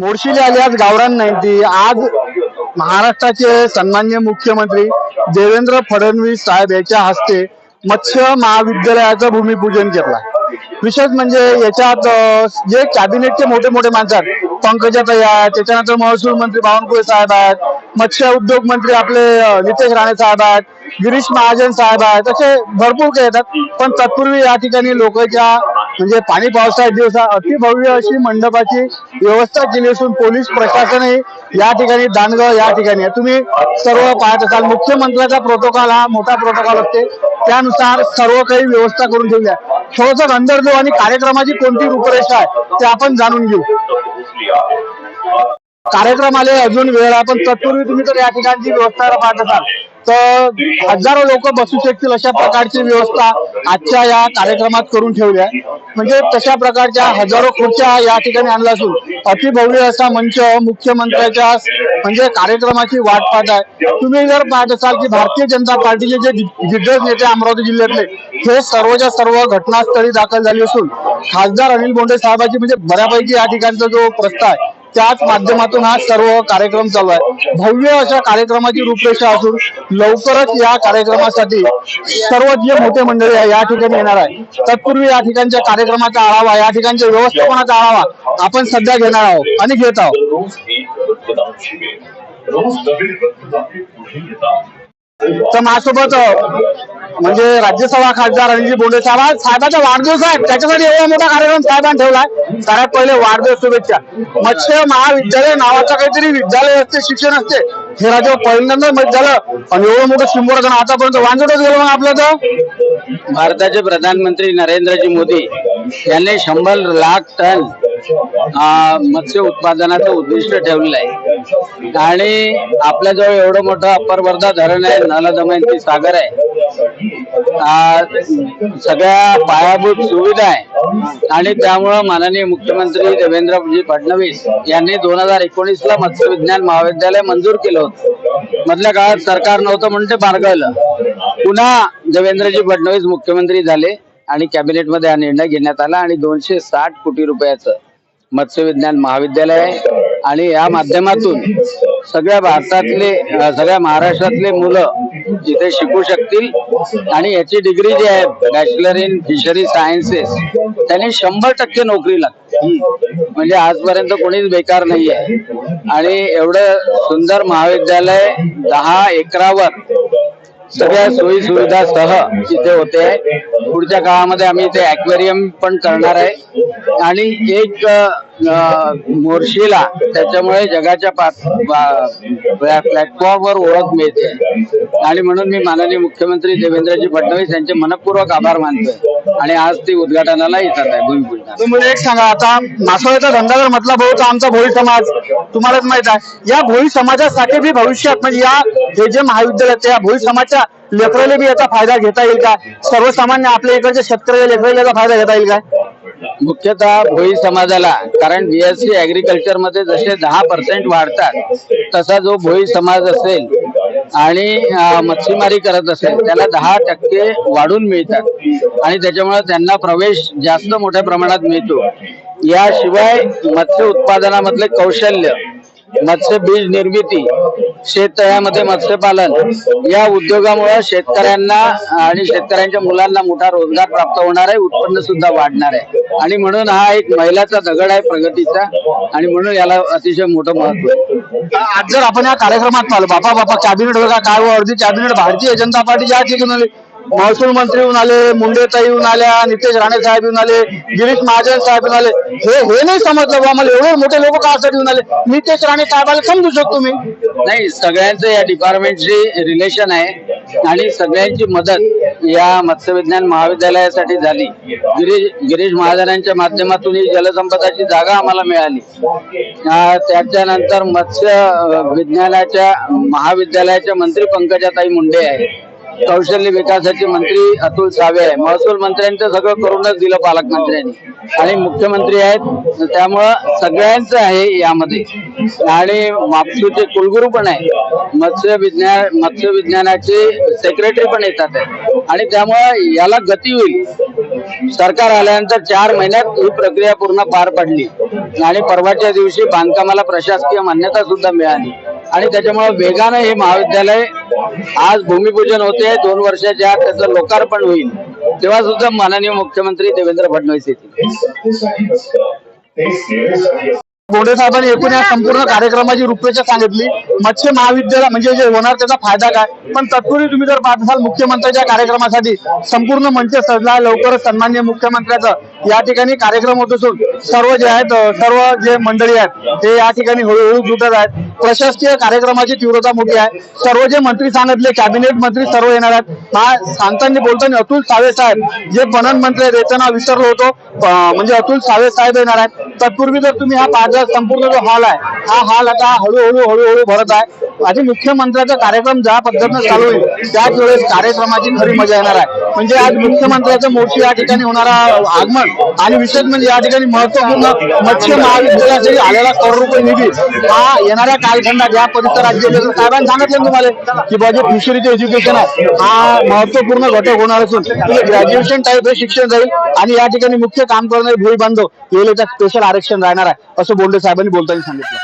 मोर्शिले आली आज गावरान नाही ती आज महाराष्ट्राचे सन्मान्य मुख्यमंत्री देवेंद्र फडणवीस साहेब याच्या हस्ते मत्स्य महाविद्यालयाचं भूमिपूजन केलं. विशेष म्हणजे याच्यात जे कॅबिनेटचे मोठे मोठे माणसं आहेत पंकजाताई आहेत त्याच्यानंतर महसूल मंत्री बावनकुळे साहेब आहेत मत्स्य उद्योग मंत्री आपले नितेश राणे साहेब आहेत गिरीश महाजन साहेब आहेत असे भरपूर काही येतात. पण तत्पूर्वी या ठिकाणी लोकांच्या म्हणजे पाणी पावसाळ्यात दिवसा अतिभव्य अशी मंडपाची व्यवस्था केली असून पोलीस प्रशासनही या ठिकाणी दानगाव या ठिकाणी तुम्ही सर्व पाहत असाल मुख्यमंत्र्याचा प्रोटोकॉल हा मोठा प्रोटोकॉल असते. त्यानुसार सर्व काही व्यवस्था करून ठेवली आहे थोडंसं अंदर जाऊ आणि कार्यक्रमाची कोणती रूपरेषा आहे ते आपण जाणून घेऊ. कार्यक्रमाला अजून वेळ आहे पण तत्पूर्वी तुम्ही तर या ठिकाणची व्यवस्था पाहत असाल. तर हजारो लोक बसू शकतील अशा प्रकारची व्यवस्था आजच्या या कार्यक्रमात करून ठेवली आहे. म्हणजे तशा प्रकारच्या हजारो खुर्च्या या ठिकाणी आणल्या असून अतिभव्य असा मंच मुख्यमंत्र्याच्या म्हणजे कार्यक्रमाची वाट पाहत आहे. तुम्ही जर पाहत असाल की भारतीय जनता पार्टीचे जे दिग्गज नेते अमरावती जिल्ह्यातले हे सर्वच्या सर्व घटनास्थळी दाखल झाले असून खासदार अनिल बोंडे साहेबांची म्हणजे बऱ्यापैकी या ठिकाणचा जो प्रस्ताव आहे त्याच माध्यमातून हा सर्व कार्यक्रम चालू आहे. भव्य अशा कार्यक्रमाची रूपरेषा असून लवकरच या कार्यक्रमासाठी सर्व जे मोठे मंडळी आहे या ठिकाणी येणार आहे. तत्पूर्वी या ठिकाणच्या कार्यक्रमाचा आढावा या ठिकाणच्या व्यवस्थापनाचा आढावा आपण सध्या घेणार आहोत आणि घेत आहोत. तर माझ्यासोबत म्हणजे राज्यसभा खासदार रणजित बोंडे साहेब साहेबाचा वाढदिवस आहे. त्याच्यासाठी एवढा मोठा कार्यक्रम साहेबांनी ठेवलाय सगळ्यात पहिले वाढदिवस शुभेच्छा. मत्स्य महाविद्यालय नावाचं काहीतरी विद्यालय असते शिक्षण असते. हे राज्य पहिल्यांदा माहीत झालं. आणि एवढं मोठं शंभर जण आतापर्यंत वांजटच गेलो मग आपलं तर. भारताचे प्रधानमंत्री नरेंद्रजी मोदी यांनी शंभर लाख टन मत्स्य उत्पादनाचं उद्दिष्ट ठेवलेलं आहे. आणि आपल्याजवळ एवढं मोठं अप्पर वर्धा धरण आहे नल दमयंती सागर आहे. सगळ्या पायाभूत सुविधा आहे. आणि त्यामुळं माननीय मुख्यमंत्री देवेंद्रजी फडणवीस यांनी दोन हजार एकोणीस ला मत्स्य विज्ञान महाविद्यालय मंजूर केलं होतं. मधल्या काळात सरकार नव्हतं म्हणून ते बारगळलं. पुन्हा देवेंद्रजी फडणवीस मुख्यमंत्री झाले आणि कॅबिनेटमध्ये हा निर्णय घेण्यात आला आणि दोनशे साठ कोटी रुपयाचं मत्स्य विज्ञान महाविद्यालय आणि या माध्यमातून सगळ्या भारतातले सगळ्या महाराष्ट्रातले मुलं इथे शिकू शकतील. आणि याची डिग्री जी आहे बॅचलर इन फिशरी सायन्सेस त्यांनी शंभर टक्के नोकरी लागते म्हणजे आजपर्यंत कोणीच बेकार नाही आहे आणि एवढं सुंदर महाविद्यालय दहा एकरावर सगळ्या सोयी सुविधा सह इथे होते पुढच्या काळामध्ये आम्ही इथे अक्वेरियम पण करणार आहे. आणि एक मोर्शीला त्याच्यामुळे जगाच्या प्लॅटफॉर्मवर ओळख मिळते. आणि म्हणून मी माननीय मुख्यमंत्री देवेंद्रजी फडणवीस यांचे मनपूर्वक आभार मानतोय. आणि आज ती उद्घाटनाला येतात आहे तुम्ही मला एक सांगा आता मासोळ्याचा धंदा जर म्हटला भाऊ तर आमचा भोई समाज तुम्हालाच माहीत आहे. या भोई समाजासाठी बी भविष्यात म्हणजे या हे जे महाविद्यालय आहे, त्या भोई समाजच्या लेकराला बी याचा फायदा घेता येईल का? सर्वसामान्य आपल्या इकडच्या शेतकऱ्याच्या लेकराला याचा फायदा घेता येईल काय मुख्यतः भोई समाजाला कारण बीएससी ऍग्रिकल्चरमध्ये जसे दहा पर्सेंट वाढतात तसा जो भोई समाज असेल आणि मच्छीमारी करत असेल त्याला दहा टक्के वाढून मिळतात. आणि त्याच्यामुळे त्यांना प्रवेश जास्त मोठ्या प्रमाणात मिळतो. याशिवाय मत्स्य उत्पादनामधले कौशल्य मत्स्य बीज निर्मिती शेततळ्यामध्ये मत्स्यपालन या उद्योगामुळे शेतकऱ्यांना आणि शेतकऱ्यांच्या मुलांना मोठा रोजगार प्राप्त होणार आहे उत्पन्न सुद्धा वाढणार आहे. आणि म्हणून हा एक महिलाचा दगड आहे प्रगतीचा आणि म्हणून याला अतिशय मोठं महत्त्व आहे. आज जर आपण या कार्यक्रमात पाहिलं बापा बापा कॅबिनेट बघा काय हो, अर्धी कॅबिनेट भारतीय जनता पार्टीच्या ठिकाणी महसूल मंत्री येऊन आले मुंडेताई येऊन आल्या नितेश राणे साहेब येऊन आले गिरीश महाजन साहेब येऊन आले. हे हे नाही समजलं बा मला एवढे मोठे लोक कासाठी येऊन आले. नितेश राणे साहेबाला समजू शकतो मी. नाही सगळ्यांचं या डिपार्टमेंटशी रिलेशन आहे आणि सगळ्यांची मदत या मत्स्य विज्ञान महाविद्यालयासाठी झाली. गिरीश गिरीश महाजनांच्या माध्यमातून ही जलसंपदाची जागा आम्हाला मिळाली. त्याच्यानंतर मत्स्य विज्ञानाच्या महाविद्यालयाच्या मंत्री पंकजाताई मुंडे आहेत. कौशल्य विकासाचे मंत्री अतुल सावे आहे. महसूल मंत्र्यांचं सगळं करूनच दिलं पालकमंत्र्यांनी. आणि मुख्यमंत्री आहेत त्यामुळं सगळ्यांचं आहे यामध्ये. आणि मापसूचे कुलगुरू पण आहे मत्स्य विज्ञान मत्स्य विज्ञानाचे सेक्रेटरी पण येतात आणि त्यामुळं याला गती होईल. सरकार आल्यानंतर चार महिन्यात ही प्रक्रिया पूर्ण पार पडली. आणि परवाच्या दिवशी बांधकामाला प्रशासकीय मान्यता सुद्धा मिळाली. आणि त्याच्यामुळे वेगानं हे महाविद्यालय आज भूमिपूजन होते दोन वर्षाच्या आत त्याचं लोकार्पण होईल. तेव्हा सुद्धा माननीय मुख्यमंत्री देवेंद्र फडणवीस येतील. हे साहेबांनी एकूण या संपूर्ण कार्यक्रमाची रूपरेषा सांगितली. मत्स्य महाविद्यालय म्हणजे जे होणार त्याचा फायदा काय? पण तत्पूर्वी तुम्ही जर पाहत असाल मुख्यमंत्र्यांच्या कार्यक्रमासाठी संपूर्ण मंच सजला लवकरच सन्मान्य मुख्यमंत्र्याचा. या ठिकाणी कार्यक्रम होत असून सर्व जे आहेत सर्व जे मंडळी आहेत ते या ठिकाणी हळूहळू जुटत आहेत. प्रशासकीय कार्यक्रमाची तीव्रता मोठी आहे. सर्व जे मंत्री सांगितले कॅबिनेट मंत्री सर्व येणार आहेत. हा सांगताना बोलताना अतुल सावे साहेब जे पणन मंत्री आहेत त्यांना विसरलो होतो. म्हणजे अतुल सावे साहेब येणार आहेत. तत्पूर्वी जर तुम्ही हा पाहता संपूर्ण जो हॉल आहे हा हॉल आता हळूहळू हळूहळू भरत आहे. आणि मुख्यमंत्र्याचा कार्यक्रम ज्या पद्धतीनं चालू होईल त्याच वेळेस कार्यक्रमाची खरी मजा येणार आहे. म्हणजे आज मुख्यमंत्र्याचं मोठी या ठिकाणी होणारा आगमन आणि विशेष म्हणजे या ठिकाणी महत्त्वपूर्ण मत्स्य महाविद्यालयासाठी आलेला करोड रुपये निधी हा येणाऱ्या कालखंडात या पवित्र राज्य साहेबांनी सांगितलं तुम्हाला? की बाजू जे फिशरीचं एज्युकेशन आहे हा महत्त्वपूर्ण घटक होणार असून ग्रॅज्युएशन टाईप हे शिक्षण जाईल आणि या ठिकाणी मुख्य काम करणारे भूई बांधव येईल स्पेशल आरक्षण राहणार आहे असं बोंडे साहेबांनी बोलताना सांगितलं.